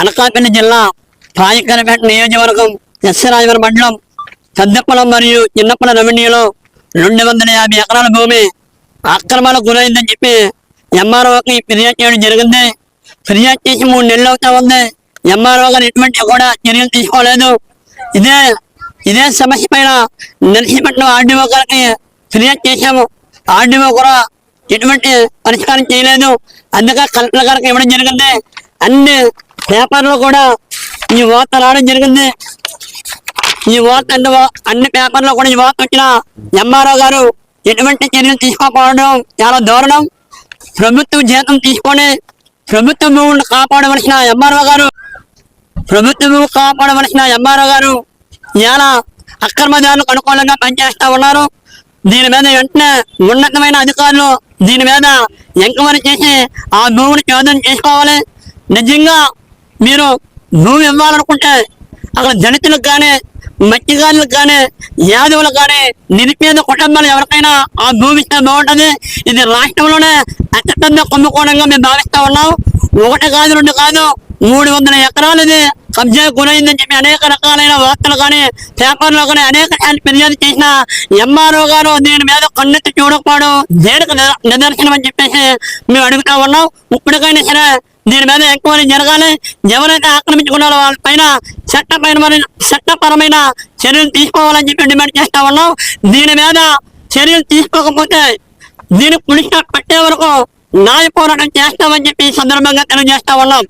అనకాపల్లి జిల్లా పాయకరపేట నియోజకవర్గం ఎస్సరాజవరం మండలం పెద్దపల్లం మరియు చిన్నపల్లం రెవెన్యూలో రెండు వందల యాభై ఎకరాల భూమి ఆక్రమణకు గురైందని చెప్పి ఎంఆర్ఓకి ఫిర్యాదు చేయడం జరిగింది. ఫిర్యాదు చేసి మూడు నెలలు అవుతా ఉంది. ఎంఆర్ఓ గారు ఎటువంటి కూడా చర్యలు తీసుకోలేదు. ఇదే ఇదే సమస్య పైన నరసింహపట్నం ఆర్డీఓ గారికి ఫిర్యాదు చేశాము. ఆర్డీఓ కూడా ఎటువంటి పరిష్కారం చేయలేదు. అందుకే కలెక్టర్ గారికి ఇవ్వడం జరిగింది. అన్ని పేపర్లు కూడా ఈ వార్త రావడం జరిగింది. ఈ వార్త అన్ని పేపర్లో కూడా ఈ వార్త వచ్చిన ఎంఆర్ఓ గారు ఎటువంటి చర్యలు తీసుకోకపోవడం చాలా దారుణం. ప్రభుత్వం జీతం తీసుకొని ప్రభుత్వ భూములను కాపాడవలసిన ఎంఆర్ఓ గారు ప్రభుత్వ భూమి కాపాడవలసిన ఎంఆర్ఓ గారు ఇలా అక్రమదారులకు అనుకూలంగా పనిచేస్తూ ఉన్నారు. దీని మీద వెంటనే ఉన్నతమైన అధికారులు దీని మీద ఎంక్వైరీ చేసి ఆ భూమిని చోదం చేసుకోవాలి. నిజంగా మీరు భూమి ఇవ్వాలనుకుంటే అక్కడ దళితులకు కానీ మత్స్యకారులకు కానీ యాదవులకు కానీ నిరుపేద కుటుంబాలు ఎవరికైనా ఆ భూమి ఇస్తే బాగుంటుంది. ఇది రాష్ట్రంలోనే అతిపెద్ద కుంభకోణంగా మేము భావిస్తూ ఉన్నాం. ఒకటి కాదు రెండు కాదు మూడు వందల ఎకరాలు ఇది. కబ్జా గురైందని చెప్పి అనేక రకాలైన వార్తలు కానీ పేపర్లో కానీ అనేక ఫిర్యాదు చేసిన ఎంఆర్ఓ గారు దీని మీద కన్నెత్తి చూడకపోవడం దేనికి నిదర్శనం అని చెప్పేసి మేము అడుగుతా ఉన్నాం. ఇప్పటికైనా సరే దీని మీద ఎంక్వైరీ జరగాలి. ఎవరైతే ఆక్రమించుకున్నారో వాళ్ళ పైన చట్టపరమైన చట్టపరమైన చర్యలు తీసుకోవాలని చెప్పి డిమాండ్ చేస్తా ఉన్నాం. దీని మీద చర్యలు తీసుకోకపోతే దీని పులిస్ పట్టే వరకు న్యాయ పోరాటం చేస్తామని చెప్పి సందర్భంగా తెలియజేస్తా ఉన్నాం.